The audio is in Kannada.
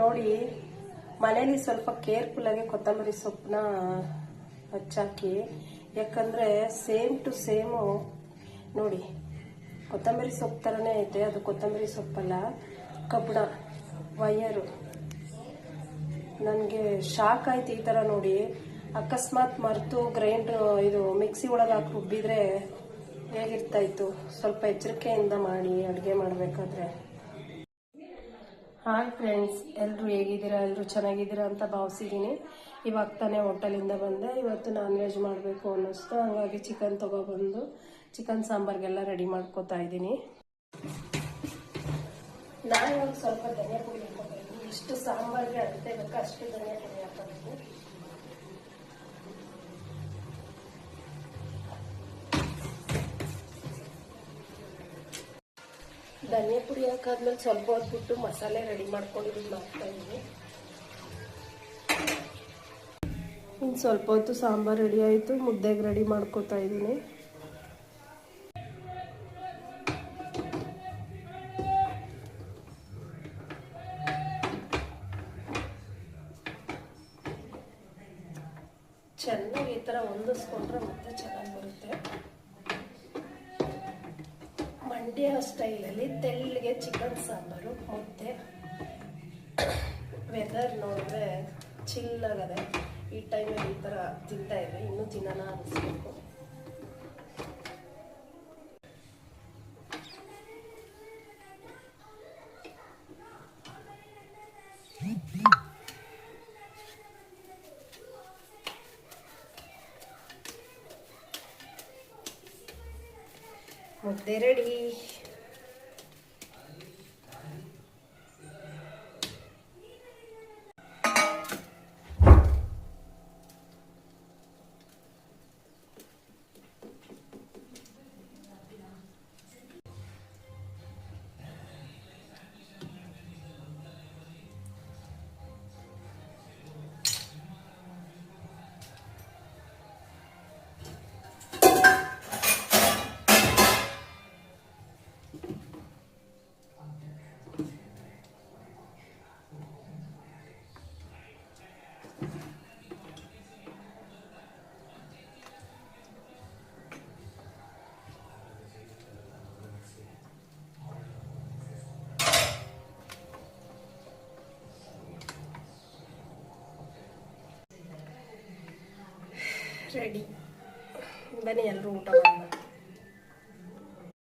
ನೋಡಿ, ಮನೇಲಿ ಸ್ವಲ್ಪ ಕೇರ್ಫುಲ್ ಆಗಿ ಕೊತ್ತಂಬರಿ ಸೊಪ್ಪನ್ನ ಹಚ್ಚಾಕಿ, ಯಾಕಂದ್ರೆ ಸೇಮ್ ಟು ಸೇಮು ನೋಡಿ, ಕೊತ್ತಂಬರಿ ಸೊಪ್ಪು ಥರನೇ ಐತೆ, ಅದು ಕೊತ್ತಂಬರಿ ಸೊಪ್ಪಲ್ಲ, ಕಬ್ಬಣ ವಯರು ನನಗೆ ಶಾಕ್ ಆಯ್ತು ಈ ಥರ ನೋಡಿ. ಅಕಸ್ಮಾತ್ ಮರೆತು ಗ್ರೈಂಡ್ ಇದು ಮಿಕ್ಸಿ ಒಳಗೆ ಹಾಕಿ ರುಬ್ಬಿದ್ರೆ ಹೇಗಿರ್ತಾ ಇತ್ತು? ಸ್ವಲ್ಪ ಎಚ್ಚರಿಕೆಯಿಂದ ಮಾಡಿ, ಅಡುಗೆ ಮಾಡಬೇಕಾದ್ರೆ. ಹಾಯ್ ಫ್ರೆಂಡ್ಸ್ ಎಲ್ಲರೂ ಹೇಗಿದ್ದೀರಾ? ಎಲ್ಲರೂ ಚೆನ್ನಾಗಿದ್ದೀರಾ ಅಂತ ಭಾವಿಸಿದ್ದೀನಿ. ಇವಾಗ ತಾನೇ ಹೋಟೆಲಿಂದ ಬಂದೆ. ಇವತ್ತು ನಾನ್ ವೆಜ್ ಮಾಡಬೇಕು ಅನ್ನಿಸ್ತು. ಹಂಗಾಗಿ ಚಿಕನ್ ತಗೊಬಂದು ಚಿಕನ್ ಸಾಂಬಾರ್ಗೆಲ್ಲ ರೆಡಿ ಮಾಡ್ಕೋತಾ ಇದ್ದೀನಿ. ನಾನು ಇವಾಗ ಸ್ವಲ್ಪ ಧನಿಯಾ ಪುಡಿ ಹಾಕೋಬೇಕು ಇಷ್ಟು ಸಾಂಬಾರ್ಗೆ ಅಷ್ಟು ಧನಿಯಾ ಪುಡಿ ಧನಿಯಾ ಪುಡಿ ಹಾಕಾದ್ಮೇಲೆ ಸ್ವಲ್ಪ ಹೊತ್ತು ಬಿಟ್ಟು ಮಸಾಲೆ ರೆಡಿ ಮಾಡ್ಕೊಂಡಿರೋದು ಮಾಡ್ತಾ ಇದ್ದೀನಿ. ಇನ್ನು ಸ್ವಲ್ಪ ಹೊತ್ತು ಸಾಂಬಾರು ರೆಡಿ ಆಯಿತು, ಮುದ್ದೆಗೆ ರೆಡಿ ಮಾಡ್ಕೋತಾ ಇದ್ದೀನಿ. ಚೆನ್ನಾಗಿ ಈ ಥರ ಹೊಂದಿಸ್ಕೊಂಡ್ರೆ ಮತ್ತೆ ಚೆನ್ನಾಗಿ ಮಂಡ್ಯ ಸ್ಟೈಲಲ್ಲಿ ತೆಳ್ಳಗೆ ಚಿಕನ್ ಸಾಂಬಾರು, ಮುದ್ದೆ. ವೆದರ್ ನೋಡಿದ್ರೆ ಚಿಲ್ಲಾಗದೆ ಈ ಟೈಮಲ್ಲಿ ಈ ಥರ ತಿಂತಾ ಇದ್ವಿ ಇನ್ನೂ ತಿನ್ನೋಣ ಅನಿಸ್ಬೇಕು ಮುದ್ದೆ ರೆಡಿ ರೆಡಿ ಬನ್ನಿ ಎಲ್ಲರೂ ಊಟ ಮಾಡೋಣ